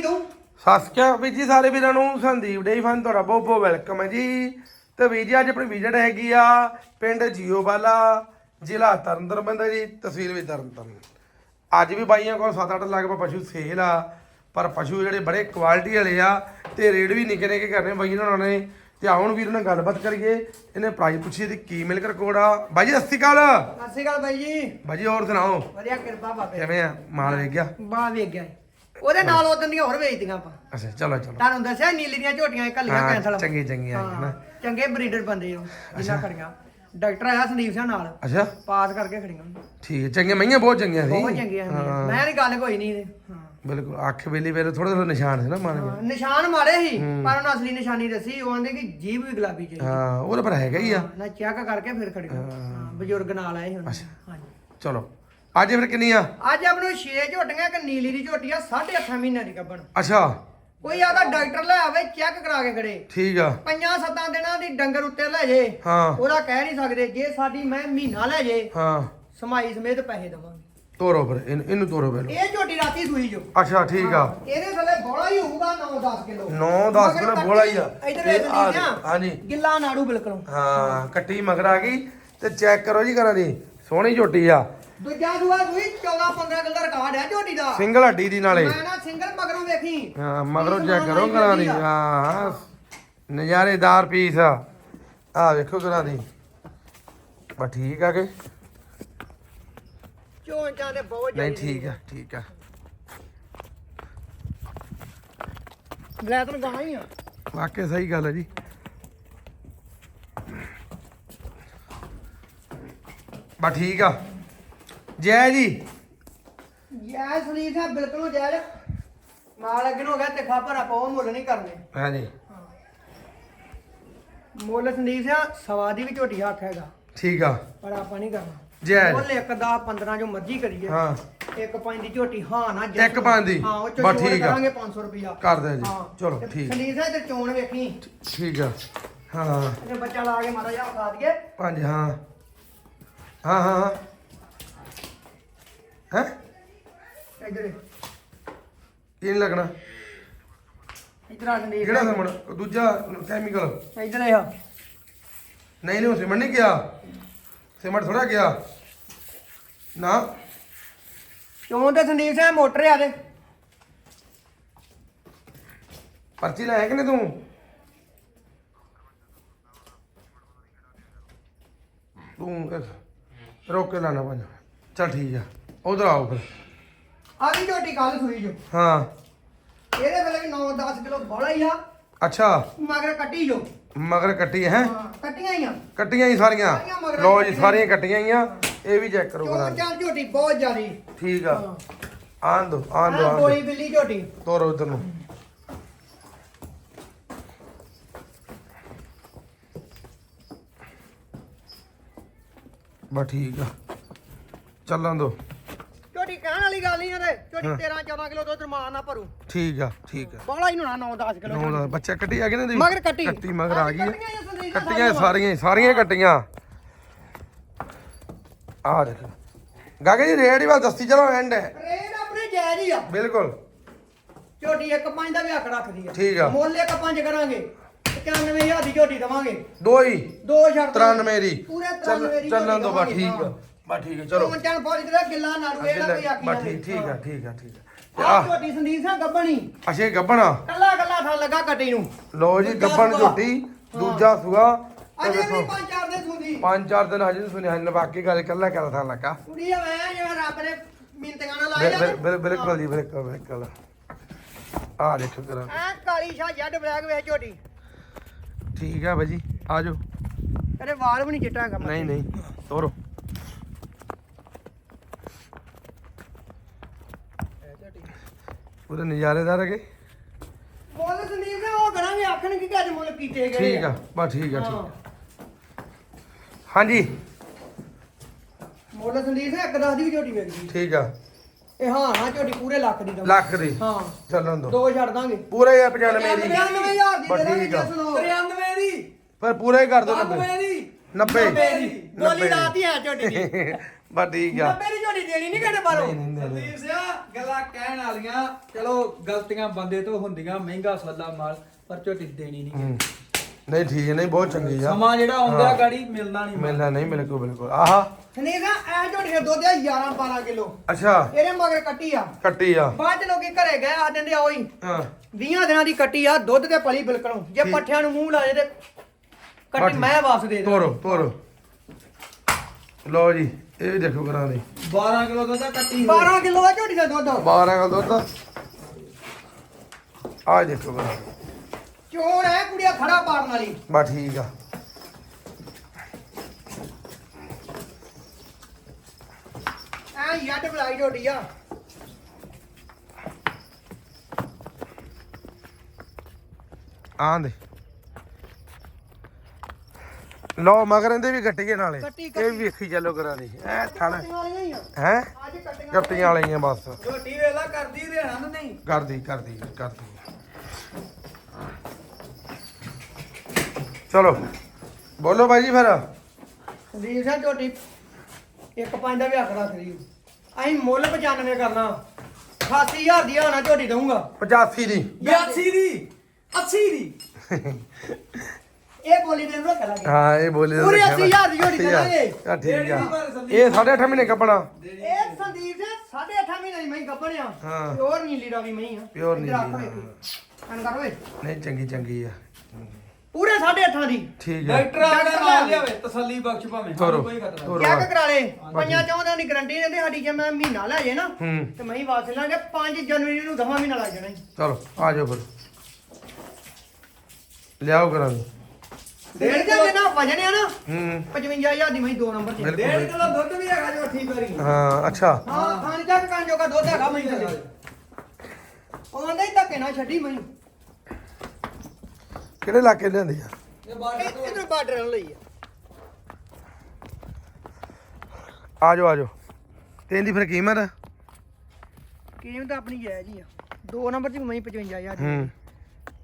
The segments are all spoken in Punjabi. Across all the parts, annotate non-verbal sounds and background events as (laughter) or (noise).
ਦੀ ਦਊ ਸਸਕਿਆ ਵੀਰ ਜੀ ਸਾਰੇ ਵੀਰਾਂ ਨੂੰ ਸੰਦੀਪ ਡੇ ਫਨ ਤੁਹਾਡਾ ਬਹੁਤ ਬਹੁਤ ਵੈਲਕਮ ਹੈ ਜੀ। ਤੇ ਵੀਰ ਜੀ ਅੱਜ ਆਪਣੀ ਵਿਜ਼ਿਟ ਹੈਗੀ ਆ ਪਿੰਡ ਜੀਓਵਾਲਾ ਜ਼ਿਲ੍ਹਾ ਤਰਨਤਾਰਨ ਪੈਂਦਾ ਜੀ ਤਹਿਸੀਲ ਵੀ ਤਰਨਤਾਰਨ। ਅੱਜ ਵੀ ਬਾਈਆਂ ਕੋਲ 7-8 ਲੱਖ ਰੁਪਏ ਪਸ਼ੂ ਸੇਲ ਆ ਪਰ ਪਸ਼ੂ ਜਿਹੜੇ ਬੜੇ ਕੁਆਲਿਟੀ ਵਾਲੇ ਆ ਤੇ ਰੇਟ ਵੀ ਨਿੱਕੇ ਨਿੱਕੇ ਕਰਨੇ ਬਾਈਆਂ ਉਹਨਾਂ ਨੇ। ਤੇ ਆਉਣ ਵੀਰ ਨਾਲ ਗੱਲਬਾਤ ਕਰੀਏ ਇਹਨੇ ਪ੍ਰਾਈਸ ਪੁੱਛੀ ਤੇ ਕੀ ਮਿਲ ਕਰ ਕੋੜਾ ਬਾਈ ਜੀ ਸਤਿ ਅਕਾਲ। ਸਤਿ ਬਾਈ ਜੀ। ਬਾਜੀ ਹੋਰ ਸੁਣਾਓ? ਵਧੀਆ ਕਿਰਪਾ ਬਾਬੇ ਕਿਵੇਂ ਆ? ਮਾਲ ਵੇਖ ਗਿਆ? ਬਾ ਵੇਖ ਗਿਆ ਉਹਦੇ ਨਾਲ ਉਦੋਂ ਦੀਆਂ ਹੋਰ ਵੇਚਦੀਆਂ ਆਪਾਂ। ਅੱਛਾ ਚਲੋ ਚਲੋ। ਤੁਹਾਨੂੰ ਦੱਸਿਆ ਨੀਲੀ ਦੀਆਂ ਝੋਟੀਆਂ ਇੱਕ ਕੱਲੀਆਂ ਹਾਂ, ਕੈਂਸਲ ਚੰਗੀ ਚੰਗੀਆਂ ਹਾਂ, ਨਾ। ਚੰਗੇ ਬਰੀਡਰ ਬੰਦੇ ਹੋ ਜਿੰਨਾ ਖੜੀਆਂ ਡਾਕਟਰ ਆਇਆ ਸੰਦੀਪ ਸਿੰਘ ਨਾਲ। ਅੱਛਾ। ਪਾਸ ਕਰਕੇ ਖੜੀਆਂ। ਠੀਕ ਹੈ ਚੰਗੀਆਂ ਮਈਆਂ ਬਹੁਤ ਚੰਗੀਆਂ ਸੀ। ਬਹੁਤ ਚੰਗੀਆਂ ਹੁੰਦੀਆਂ ਮੈਂ ਨਹੀਂ ਗੱਲ ਕੋਈ ਨਹੀਂ ਇਹਦੇ। ਹਾਂ। ਬਿਲਕੁਲ ਅੱਖ ਵੇਲੀ ਵੇਲੇ ਥੋੜਾ ਥੋੜਾ ਨਿਸ਼ਾਨ ਸੀ ਨਾ ਮਨ ਵਿੱਚ ਹਾਂ, ਨਿਸ਼ਾਨ ਮਾਰੇ ਸੀ ਪਰ ਉਹਨਾਂ ਅਸਲੀ ਨਿਸ਼ਾਨੀ ਦੱਸੀ ਉਹ ਕਹਿੰਦੇ ਕਿ ਜੀਭ ਵੀ ਗੁਲਾਬੀ ਚਾਹੀਦੀ ਹਾਂ ਉਹ ਤਾਂ ਪਰ ਹੈਗਾ ਹੀ ਆ। ਨਾ ਚੈੱਕ ਕਰਕੇ ਫਿਰ ਖੜੀਆਂ। ਹਾਂ। ਬਜ਼ੁਰਗ ਨਾਲ ਆਏ ਹੁਣ ਹਾਂਜੀ। ਚਲੋ। ਅੱਜ ਫਿਰ ਕਿੰਨੀ ਆ ਅੱਜ ਆਪ ਨੂੰ 6 ਝੋਟੀਆਂ ਇੱਕ ਨੀਲੀ ਦੀ ਝੋਟੀ ਆ 8.5 ਮਹੀਨਿਆਂ ਦੀ ਕੱਬਣ ਅੱਛਾ। ਕੋਈ ਆਦਾ ਡਾਕਟਰ ਲੈ ਆਵੇ ਚੈੱਕ ਕਰਾ ਕੇ ਖੜੇ। ਠੀਕ ਆ। ਪੰਜਾਂ ਸੱਤਾਂ ਦਿਨਾਂ ਦੀ ਡੰਗਰ ਉੱਤੇ ਲੈ ਜੇ। ਹਾਂ। ਉਹਦਾ ਕਹਿ ਨਹੀਂ ਸਕਦੇ ਜੇ ਸਾਡੀ ਮੈਂ ਮਹੀਨਾ ਲੈ ਜੇ ਹਾਂ। ਸਮਾਈ ਸਮੇਤ ਪੈਸੇ ਦੇਵਾਂਗੇ। ਤੋਰੋ ਫਿਰ ਇਹਨੂੰ ਤੋਰੋ ਪਹਿਲਾਂ ਇਹ ਝੋਟੀ ਰਾਤੀ ਸੂਈ ਜੋ। ਅੱਛਾ ਠੀਕ ਆ। ਇਹਦੇ ਥੱਲੇ ਬੋਲਾ ਹੀ ਹੋਊਗਾ 9-10 ਕਿਲੋ। 9-10 ਕਿਲੋ ਬੋਲਾ ਹੀ ਆ। ਇਧਰ ਹਾਂਜੀ। ਗਿੱਲਾ ਨਾੜੂ ਬਿਲਕੁਲ। ਹਾਂ ਕੱਟੀ ਮਗਰ ਆ ਗਈ ਤੇ ਚੈੱਕ ਕਰੋ ਜੀ ਕਰਾਂ ਦੀ। ਸੋਹਣੀ ਝੋਟੀ ਆ। ਦੂਜਾ ਦੂਆ ਸੂਈ 14-15 ਕਿਲੋ ਦਾ ਰਿਕਾਰਡ ਹੈ ਝੋਟੀ ਦਾ। ਸਿੰਗਲ ਹੱਡੀ ਦੀ ਨਾਲੇ। ਮੈਂ ਨਾ ਸਿੰਗਲ ਮਗਰੋਂ ਵੇਖੀ। ਹਾਂ ਮਗਰੋਂ ਚੈੱਕ ਕਰੋ ਕਰਾਂ ਦੀ ਹਾਂ ਨਜ਼ਾਰੇਦਾਰ ਪੀਸ ਆ। ਆ ਵੇਖੋ ਕਰਾਂ ਦੀ ਬਸ ਠੀਕ ਆ ਕੇ? ਚੋਂਚਾਂ ਦੇ ਬਹੁਤ ਨਹੀਂ ਠੀਕ ਆ ਠੀਕ ਆ। ਬਲੈਤਨ ਗਾਣਾ ਹੀ ਆ। ਵਾਕਿਆ ਸਹੀ ਗੱਲ ਹੈ ਜੀ। ਬਸ ਠੀਕ ਆ। ਜੈ ਜੀ। ਯਾ ਸੁਨੀਲ ਸਾਹਿਬ ਬਿਲਕੁਲ ਜੈਲ ਮਾਲ ਅੱਗੇ ਨੂੰ ਹੋ ਗਿਆ ਤੇ ਖਾਪਰ ਆਪਾਂ ਉਹ ਮੁੱਲ ਨਹੀਂ ਕਰਨੇ। ਹਾਂਜੀ। ਮੁੱਲ ਸੰਦੀਪ ਸਿੰਘ ਸਵਾ ਦੀ ਵੀ ਝੋਟੀ ਹੱਥ ਹੈਗਾ। ਠੀਕ ਆ। ਪਰ ਆਪਾਂ ਨਹੀਂ ਕਰਨਾ। ਜੈ ਮੁੱਲ ਇੱਕ ਦਾ 15 ਜੋ ਮਰਜ਼ੀ ਕਰੀਏ। ਹਾਂ। ਇੱਕ ਪੰਜ ਦੀ ਝੋਟੀ ਹਾਂ ਨਾ ਇੱਕ ਪੰਜ ਦੀ? ਹਾਂ ਉਹ ਚੋਂ ਬਸ ਜੋੜ ਠੀਕ ਆ। ਕਰਾਂਗੇ 500 ਰੁਪਿਆ ਕਰ ਦਿਓ ਜੀ। ਚਲੋ ਠੀਕ। ਸੰਦੀਪ ਸਾਹਿਬ ਤੇ ਚੋਣ ਵੇਖੀ। ਠੀਕ ਆ। ਹਾਂ। ਤੇ ਬੱਚਾ ਲਾ ਕੇ ਮਾਰਾ ਜਾ ਖਾ ਦਈਏ। ਪੰਜ ਹਾਂ। ਹਾਂ ਹਾਂ ਹਾਂ। ਹੈ? ਇੱਧਰ ਇਹ ਨਹੀਂ ਲੱਗਣਾ? ਇੱਧਰ ਆ ਸੰਦੀਪ ਕਿਹੜਾ ਸਮਣ ਦੂਜਾ ਕੈਮੀਕਲ ਇੱਧਰ ਆ। ਨਹੀਂ ਨਹੀਂ ਸਿਮਟ ਨਹੀਂ ਗਿਆ। ਸਿਮਟ ਥੋੜਾ ਗਿਆ। ਨਾ। ਚੋਣ ਤੇ ਸੰਦੀਪ ਸਾਹਿਬ ਮੋਟਰ ਆ ਦੇ। ਪਰਚੀ ਲੈ ਕਿ ਨਹੀਂ ਤੂੰ? ਤੂੰ ਇਹ ਰੋਕ ਕੇ ਲਾਣਾ ਪੰਜ ਚਲ ਠੀਕ ਆ। ਉਧਰ ਆਓ ਫਿਰ। ਆ ਵੀ ਝੋਟੀ ਕੱਲ ਸੂਈ ਜੋ। ਹਾਂ। ਇਹਦੇ ਵੇਲੇ ਵੀ 9-10 ਕਿਲੋ ਬੋਲਾ ਹੀ ਆ। ਅੱਛਾ। ਮਗਰ ਕੱਟੀ ਜੋ। ਮਗਰ ਕੱਟੀ ਹੈ ਹਾਂ? ਕੱਟੀਆਂ ਹੀ ਆ। ਕੱਟੀਆਂ ਹੀ ਸਾਰੀਆਂ। ਸਾਰੀਆਂ ਮਗਰ ਲਓ ਜੀ ਕੱਟੀਆਂ। ਸਾਰੀਆਂ ਕੱਟੀਆਂ ਹੀ ਆ। ਇਹ ਵੀ ਚੈੱਕ ਕਰੋ ਝੋਟੀ ਬਹੁਤ ਜ਼ਿਆਦੀ। ਠੀਕ ਆ। ਆਣ ਦੋ ਆਣ ਦੋ ਆ ਆਣ ਦੋ। ਗੋਲੀ ਬਿੱਲੀ ਝੋਟੀ। ਤੋਰੋ ਉਧਰ ਨੂੰ। ਬਸ ਠੀਕ ਆ। ਚੱਲਣ ਦੋ। ਕਹਿਣ ਵਾਲੀ ਗੱਲ ਨਹੀਂ ਇਹਦੇ ਝੋਟੀ 13 14 ਕਿਲੋ ਦੁੱਧ ਰਮਾਨ ਨਾ ਭਰੂ। ਠੀਕ ਆ ਠੀਕ ਆ। ਬੋਲਾ ਹੀ ਨਾ 9 10 ਕਿਲੋ ਨੌ ਦਾ ਬੱਚਾ ਕੱਟੀ ਆ ਗਈ ਨਾ ਇਹਦੀ? ਮਗਰ ਕੱਟੀ। ਕੱਟੀ ਮਗਰ ਆ ਗਈ। ਕੱਟੀਆਂ ਹੀ ਆ ਸੰਦੀਪ ਕੱਟੀਆਂ ਸਾਰੀਆਂ ਹੀ, ਸਾਰੀਆਂ ਹੀ ਕੱਟੀਆਂ। ਆ ਦੇਖ। ਗਾਗੇ ਜੀ ਰੇਟ ਹੀ ਬਸ ਦੱਸੀ ਚਲੋ ਐਂਡ ਹੈ। ਰੇਟ ਆਪਣੇ ਜਾਇਜ਼ ਹੀ ਆ। ਬਿਲਕੁਲ। ਝੋਟੀ ਇੱਕ ਪੰਜ ਦਾ ਵੀ ਹੱਕ ਰੱਖਦੀ ਆ। ਠੀਕ ਆ। ਮੁੱਲ ਇੱਕ ਪੰਜ ਕਰਾਂਗੇ 91000 ਦੀ ਝੋਟੀ ਦਵਾਂਗੇ। ਦੋ ਹੀ। ਦੋ ਸ਼ਰਤ 93 ਦੀ। ਪੂਰੇ 93 ਚੱਲ- ਦੀ ਚੱਲਣ ਦੋ ਬਸ ਝੋਟੀ ਠੀਕ ਆ। ਬਸ ਠੀਕ ਆ ਚਲੋ। ਚਲੋ ਚੰਨ ਫੌਜ ਦੇ ਗਿੱਲਾ ਨਾੜੂ ਇਹ ਨਾ ਕੋਈ ਆਖੀ ਬਸ। ਠੀਕ ਠੀਕ ਆ ਠੀਕ ਆ ਠੀਕ ਆ। ਆਹ ਝੋਟੀ ਸੰਦੀਪ ਸਿੰਘ ਗੱਬਣੀ। ਅਸ਼ੇ ਗੱਬਣਾ? ਕੱਲਾ ਕੱਲਾ ਥਾਂ ਲੱਗਾ ਕੱਟੀ ਨੂੰ। ਲੋ ਜੀ ਦੂਜਾ ਗੱਬਣ ਸੂਆ। ਝੋਟੀ ਦੂਜਾ ਸੁਗਾ ਅਜੇ ਵੀ ਪੰਜ ਚਾਰ ਦੇ ਸੁੰਦੀ ਪੰਜ ਚਾਰ ਦਿਨ ਹਜੇ ਸੁਣਿਆ ਹਨ ਬਾਕੀ ਗੱਲ ਕੱਲਾ ਕੱਲਾ ਥਾਂ ਲੱਗਾ। ਕੁੜੀ ਆ ਮੈਂ ਜਿਵੇਂ ਰੱਬ ਨੇ ਮਿੰਤੀਆਂ ਨਾਲ ਲਾਇਆ ਬਿਲ- ਬਿਲ- ਬਿਲਕੁਲ ਜੀ ਬਿਲਕੁਲ ਬਿਲਕੁਲ। ਆ ਦੇਖੋ ਕਰਾਂ ਐ ਕਾਲੀ ਸ਼ਾ ਜੱਡ ਬਲੈਕ ਵੇ ਝੋਟੀ। ਠੀਕ ਆ ਬਾਜੀ ਆ ਜਾਓ। ਤੇਰੇ ਵਾਲ ਵੀ ਨਹੀਂ ਚਿੱਟਾ ਹੈਗਾ ਨਹੀਂ ਨਹੀਂ ਤੋਰੋ। ਉਹਦੇ ਨਜ਼ਾਰੇਦਾਰ ਹੈਗੇ? ਮੁੱਲ ਸੰਦੀਪ ਸਿੰਘ ਉਹ ਕਰਾਂਗੇ ਆਖਣ ਕੀ ਅੱਜ ਮੁੱਲ ਕੀਤੇ ਗਏ ਠੀਕ ਆ ਬਸ ਠੀਕ ਆ ਠੀਕ ਆ। ਹਾਂਜੀ। ਮੁੱਲ ਸੰਦੀਪ ਸਿੰਘ ਇੱਕ ਦਸ ਦੀ ਵੀ ਝੋਟੀ ਵੇਚਦੀ ਠੀਕ ਆ। ਇਹ ਹਾਂ ਨਾ ਝੋਟੀ ਪੂਰੇ ਲੱਖ ਦੀ ਦਵਾਂ ਲੱਖ ਦੀ। ਹਾਂ। ਚੱਲਣ ਦੋ। ਦੋ ਛੱਡ ਦਾਂਗੇ। ਪੂਰੇ ਆ 95 ਦੀ। 95000 ਦੀ ਬਸ ਦੇ ਦਾਂਗੇ ਠੀਕ ਆ। ਜੇ ਸੁਣੋ 93 ਦੀ। ਪਰ ਪੂਰੇ ਹੀ ਕਰ ਦੋ 90 90 ਦੀ। 90 ਦੀ। ਬੋਲੀ 90 ਲਾਤੀ ਆ ਝੋਟੀ ਦੀ। ਬਸ ਠੀਕ ਆ। 90 ਦੀ ਝੋਟੀ ਦੇਣੀ ਨਹੀਂ ਕਿਹੜੇ ਬਾਰੋਂ ਸੰਦੀਪ ਸਿਆ ਗੱਲਾਂ ਕਹਿਣ ਵਾਲੀਆਂ। ਚਲੋ ਗਲਤੀਆਂ ਬੰਦੇ ਤੋਂ ਹੁੰਦੀਆਂ ਮਹਿੰਗਾ ਸੌਦਾ ਮਾਲ ਪਰ ਝੋਟੀ ਦੇਣੀ ਨਹੀਂ ਹੂੰ। ਨਹੀਂ ਠੀਕ ਹੈ ਨਹੀਂ ਬਹੁਤ ਚੰਗੀ ਆ। ਸਮਾਂ ਜਿਹੜਾ ਆਉਂਦਾ ਗਾੜੀ ਮਿਲਣਾ ਨਹੀਂ ਮਿਲਣਾ ਨਹੀਂ ਬਿਲਕੁਲ ਬਿਲਕੁਲ। ਆਹਾ। ਨਹੀਂ ਨਾ ਇਹ ਝੋਟੀ ਦਾ ਦੁੱਧ ਆ 11 12 ਕਿਲੋ। ਅੱਛਾ। ਇਹਦੇ ਮਗਰ ਕੱਟੀ ਆ। ਕੱਟੀ ਆ। ਬਾਅਦ ਚ ਲੋਕੀ ਘਰੇ ਗਏ ਆ ਦਿੰਦੇ ਆ ਉਹੀ ਹਾਂ। 20 ਦਿਨਾਂ ਦੀ ਕੱਟੀ ਆ ਦੁੱਧ ਤੇ ਪਲੀ ਬਿਲਕੁਲ। ਜੇ। ਪੱਠਿਆਂ ਨੂੰ ਮੂੰਹ ਲਾ ਜੇ ਤੇ ਕੱਟੀ ਠੀਕ। ਮੈਂ ਵਾਪਸ ਦੇ ਦੇ ਤੋਰੋ ਤੋਰੋ। ਲਓ ਜੀ ਇਹ ਵੀ ਦੇਖੋ ਕਰਾਂ ਦੀ। 12 ਕਿਲੋ ਦੁੱਧ ਆ ਕੱਟੀ ਹੋਈ। 12 ਕਿਲੋ ਦਾ ਝੋਟੀ ਦਾ ਦੁੱਧ। 12 ਕਾ ਦੁੱਧ ਆ। ਦੇਖੋ ਕਰਾਂ ਚੋਣ ਹੈ ਕੁੜੀਆ ਖੜਾ ਪਾੜਨ ਵਾਲੀ। ਬਸ ਠੀਕ ਆ। ਐ ਯੱਡ ਬਲਾਈ ਝੋਟੀ ਆ। ਆਂ ਦੇ ਲਓ ਮਗਰ ਇਹਦੇ ਵੀ ਕੱਟੀਏ ਨਾਲੇ। ਇਹ। ਵੀ ਵੇਖੀ ਚੱਲੋ ਕਰਾਂ ਦੀ। ਐ ਥਣ। ਹੀ ਆ। ਹੈ? ਅੱਜ ਕੱਟੀਆਂ ਕੱਟੀਆਂ ਵਾਲੀਆਂ। ਬਸ। ਝੋਟੀ ਵੇਲਾ ਕਰਦੀ ਰਹਿਣਾ ਨਹੀਂ। ਕਰਦੀ ਕਰਦੀ ਕਰਦੀ। ਚਲੋ ਬੋਲੋ ਬਾਈ ਜੀ ਫਿਰ। ਸੰਦੀਪ ਸਿੰਘ ਝੋਟੀ ਇੱਕ ਪੰਜ ਦਾ ਵੀ ਆਖੜਾ ਕਰੀ ਅਸੀਂ ਮੁੱਲ 95 ਕਰਨਾ। 88000 ਦੀ ਆਣਾ ਝੋਟੀ ਦਊਂਗਾ। 85 ਦੀ। 82 ਦੀ 80 ਦੀ। (laughs) ਇਹ ਬੋਲੀ ਦੇ ਨੂੰ ਕਰਾਂਗੇ ਹਾਂ ਇਹ ਬੋਲੇ ਤਾਂ ਪੂਰੀ ਰੱਖਿਆ 80,000 ਦੀ ਝੋਟੀ ਅੱਸੀ ਹਜ਼ਾਰ। ਦੇਵਾਂਗੇ। ਆ ਠੀਕ ਡੇਢ ਦੀ ਪਰ ਆ ਸੰਦੀਪ ਇਹ 8.5 ਮਹੀਨੇ ਕੱਪਣਾ ਇਹ ਸੰਦੀਪ ਸਿੰਘ 8.5 ਮਹੀਨੇ ਦੀ ਮਹੀਂ ਗੱਪਣਿਆ ਹਾਂ। ਪਿਓਰ ਨੀਲੀ ਰਾਵੀ ਮਹੀਂ ਆ। Pure ਇੱਧਰ ਨੀਲੀ, ਵੇਖੀ। ਐਨ ਕਰ ਓਏ। ਨਹੀਂ ਚੰਗੀ ਚੰਗੀ ਆ। ਪੂਰੇ 8.5 ਦੀ। ਠੀਕ ਆ। ਡਾਕਟਰ ਆ ਡਾਕਟਰ ਨਾਲ ਲਿਆਵੇ। ਤਸੱਲੀ ਬਖਸ਼ ਭਾਵੇਂ। ਤੋਰੋ, ਸਾਨੂੰ ਕੋਈ ਖਤਰਾ ਤੋਰੋ। ਨਹੀਂ ਚੈੱਕ ਕਰਾ ਲੈ? ਪੰਜਾਂ ਚੌਂਦਾਂ ਦੀ ਗਰੰਟੀ ਦਿੰਦੇ ਸਾਡੀ ਜੇ ਮੈਂ ਮਹੀਨਾ ਲੈ ਜੇ ਨਾ ਹੂੰ। ਤੇ ਮਹੀਂ ਵਾਪਸ ਲਾਂਗੇ। 5 ਜਨਵਰੀ ਨੂੰ ਦਵਾਂ ਮਹੀਨਾ ਲੱਗ ਜਾਣਾ। ਚਲੋ ਆ ਜਾਓ ਫਿਰ। ਲਿਆਓ ਕਰਾਂ ਦੀ ਡੇਢ ਦੇ ਜਿੰਨਾ ਵਜਨ ਆ ਨਾ ਹੂੰ। 55000 ਦੀ ਮਹੀਂ ਦੋ ਨੰਬਰ ਤੇ ਬਿਲਕੁਲ। ਡੇਢ ਕਿਲੋ ਦੁੱਧ ਵੀ ਹੈਗਾ ਜੋ ਠੀਕ ਕਰੀ ਹਾਂ ਅੱਛਾ। ਹਾਂ ਖਾਣ ਚੱਕ ਕਾਂ ਜੋਗਾ ਦੁੱਧ ਹੈਗਾ ਮਹੀਂ ਥੱਲੇ ਉਹ ਆਂਦਾ ਹੀ ਧੱਕੇ ਨਾ ਛੱਡੀ ਮਹੀਂ ਕਿਹੜੇ ਇਲਾਕੇ ਲਿਆਂਦੀ ਆ? ਇਹ ਬਾਰਡਰ ਤੋਂ। ਇਧਰ ਬਾਰਡਰ ਲਈ ਆ? ਆ ਜਾਓ ਆ ਜਾਓ। ਤੇ ਇਹਦੀ ਫਿਰ ਕੀਮਤ? ਕੀਮਤ ਆਪਣੀ ਜਾਇਜ਼ ਹੀ ਆ। ਦੋ ਨੰਬਰ ਦੀ ਮਹੀਂ 55000 ਦੀ। ਹੂੰ।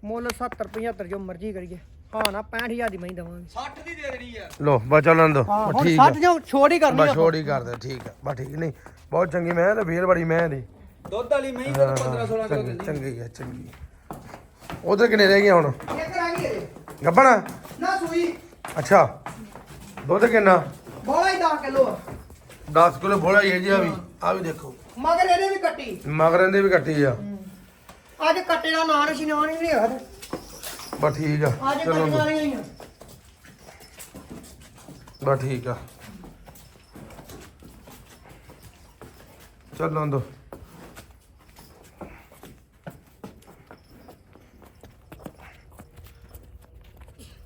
ਮੁੱਲ 70 75 ਜੋ ਮਰਜ਼ੀ ਕਰੀਏ। ਹਾਂ ਨਾ 65000 ਦੀ ਮਹੀਂ ਦਵਾਂਗੇ। 60 ਦੀ ਦੇ ਦੇਣੀ ਆ। ਲੋ ਬਸ ਚੱਲਣ ਦੋ ਹਾਂ ਬਸ ਹੁਣ ਠੀਕ ਆ। 60 ਜੋ ਛੋੜ ਹੀ ਕਰਨੀ ਬਸ ਆ ਛੋੜ ਹੀ ਕਰਦੇ ਠੀਕ ਆ। ਬਸ ਠੀਕ ਨਹੀਂ ਬਹੁਤ ਚੰਗੀ ਮੈਂ ਤੇ ਫੇਰ ਬੜੀ ਮੈਂ ਦੀ ਦੁੱਧ ਵਾਲੀ ਮਹੀਂ ਤੇ 15 16 ਕਿਲੋ ਚੰਗੀ ਦਿੰਦੀ ਚੰਗੀ ਹੈ ਚੰਗੀ ਉਧਰ ਕਿੰਨੇ ਰਹਿ ਗਏ ਹੁਣ? ਇੱਕ ਰਹਿ ਗਈ ਇਹਦੇ ਗੱਬਣਾ? ਨਾ ਸੂਈ। ਅੱਛਾ ਦੁੱਧ ਕਿੰਨਾ? ਬੋਲਾ ਹੀ 10 ਕਿਲੋ ਆ। 10 ਕਿਲੋ ਬੋਲਾ ਹੀ ਹੈ ਜੀ ਆ ਵੀ ਆ ਵੀ ਦੇਖੋ। ਮਗਰ ਇਹਦੇ ਵੀ ਕੱਟੀ। ਮਗਰਾਂ ਦੇ ਵੀ ਕੱਟੀ ਆ। ਅੱਜ ਕੱਟੇ ਦਾ ਨਾਂ ਨਿਸ਼ਾਨ ਹੀ ਨਹੀਂ ਹੈਗਾ ਤੇ। ਬਸ ਠੀਕ ਆ ਅੱਜ ਚਲੋ ਕੱਟੀਆਂ ਵਾਲੀਆਂ ਹੀ ਆ। ਬਸ ਠੀਕ ਆ। ਚੱਲਣ ਦੋ।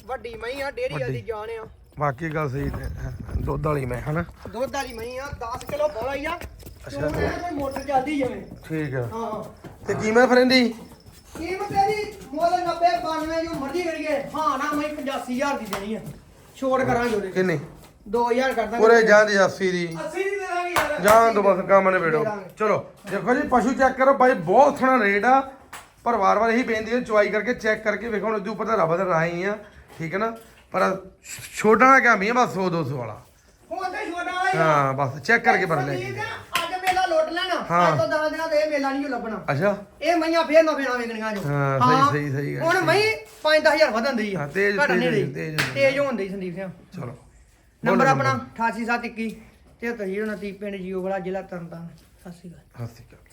ਵੱਡੀ ਮਹੀਂ ਆ ਡੇਰੀ ਵੱਡੀ। ਜਾਨ ਆ। ਬਾਕੀ ਗੱਲ ਸਹੀ ਤੇ ਦੁੱਧ ਵਾਲੀ ਮੈਂ ਹਨਾ? ਦੁੱਧ ਵਾਲੀ ਮਹੀਂ ਆ 10 ਕਿਲੋ ਬੋਲਾ ਹੀ ਆ। ਅੱਛਾ। ਮੋਟਰ ਚੱਲਦੀ ਜਿਵੇਂ। ਠੀਕ ਆ। ਹਾਂ। ਤੇ ਕੀਮਤ ਫਿਰ ਇਹਦੀ? ਕੀਮਤ ਇਹਦੀ ਮੁੱਲ 90 92 ਜੋ ਮਰਜ਼ੀ ਕਰੀਏ। ਹਾਂ ਨਾ ਮੈਂ 85000 ਦੀ ਦੇਣੀ ਆ। ਛੋੜ ਕਰਾਂਗੇ ਉਹਦੇ ਕਿੰਨੀ? 2000 ਕਰ ਦਾਂਗੇ। ਪੂਰੇ ਜਾਂ ਦੀ 80 ਦੀ। 80 ਦੀ ਦੇ ਦਾਂਗੇ ਯਾਰ ਜਾਂ ਤੋਂ ਬਸ ਕੰਮ ਨੇ ਬੇੜੋ। ਚਲੋ ਦੇਖੋ ਜੀ ਪਸ਼ੂ ਚੈੱਕ ਕਰੋ। ਭਾਈ ਬਹੁਤ ਸੋਹਣਾ ਰੇਟ ਆ। ਪਰ ਵਾਰ-ਵਾਰ ਇਹੀ ਬੇਨਤੀ ਹੈ ਚੁਆਈ ਕਰਕੇ ਚੈੱਕ ਕਰਕੇ ਵੇਖੋ ਹੁਣ ਇਹਦੇ ਉੱਪਰ ਤਾਂ ਰੱਬ ਦਾ ਰਾਹ ਆ। ਠੀਕ ਹੈ ਨਾ? ਪਰ ਛੋਟਾ ਨਾ ਕੰਮ ਹੀ ਆ ਬਸ 100 200 ਵਾਲਾ। ਹੁਣ ਤੇ ਛੋਟਾ ਵਾਲਾ ਹੀ ਆ। ਹਾਂ ਬਸ ਚੈੱਕ ਕਰਕੇ ਪਰ ਲੈ। ਸੰਦੀਪ ਕੇ ਆ, ਅੱਜ ਮੇਲਾ ਲੁੱਟ ਲੈਣਾ ਹਾਂ। ਅੱਜ ਤੋਂ 10 ਦਿਨਾਂ ਤੇ ਇਹ ਮੇਲਾ ਨਹੀਂ ਜੋ ਲੱਭਣਾ। ਅੱਛਾ। ਇਹ ਮਈਆਂ ਫੇਰ ਨਾ ਫੇਰਾਂ ਵੇਖਣੀਆਂ ਜੋ। ਹਾਂ, ਸਹੀ- ਸਹੀ- ਸਹੀ ਗੱਲ, ਹੁਣ ਸਹੀ। ਮਈ 5-10000 ਵਧਣ ਦੀ ਹਾਂ, ਤੇਜ਼- ਤੇਜ਼ ਹੋਈ, ਤੇਜ਼ ਹੋਈ। ਤੇਜ਼ ਹੋਣ ਦੀ ਸੰਦੀਪ ਸਿੰਘ ਚਲੋ। ਨੰਬਰ ਆਪਣਾ 8871 7329 ਪਿੰਡ ਜੀਓ ਵਾਲਾ ਜ਼ਿਲ੍ਹਾ ਤਰਨਤਾਰਨ। ਸਤਿ ਸ਼੍ਰੀ ਅਕਾਲ। ਸਤਿ ਸ਼੍ਰੀ ਅਕਾਲ।